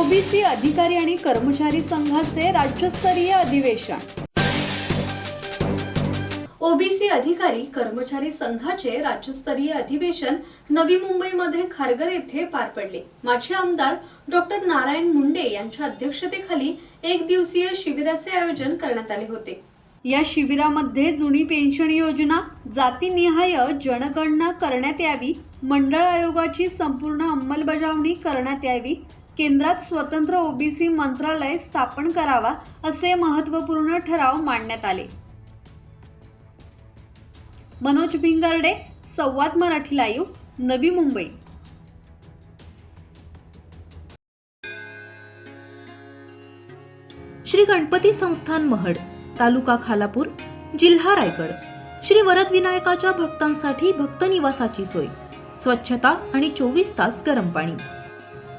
OBC अधिकारी आणि कर्मचारी संघाचे राज्यस्तरीय अधिवेशन. ओबीसी अधिकारी कर्मचारी संघाचे राज्यस्तरीय अधिवेशन नवी मुंबईमध्ये खारघर येथे पार पडले. माजी आमदार डॉक्टर नारायण मुंडे यांच्या अध्यक्षतेखाली एक दिवसीय शिबिराचे आयोजन करण्यात आले होते. या शिबिरामध्ये जुनी पेन्शन योजना जातीनिहाय जनगणना करण्यात यावी मंडळ आयोगाची संपूर्ण अंमलबजावणी करण्यात यावी केंद्रात स्वतंत्र ओबीसी मंत्रालय स्थापन करावा असे महत्त्वपूर्ण ठराव मांडण्यात आले. मनोज भिंगारडे संवाद मराठी लाईव्ह नवी मुंबई. श्री गणपती संस्थान महड तालुका खालापूर जिल्हा रायगड. श्री वरद विनायकाच्या भक्तांसाठी भक्त निवासाची सोय. स्वच्छता आणि चोवीस तास गरम पाणी.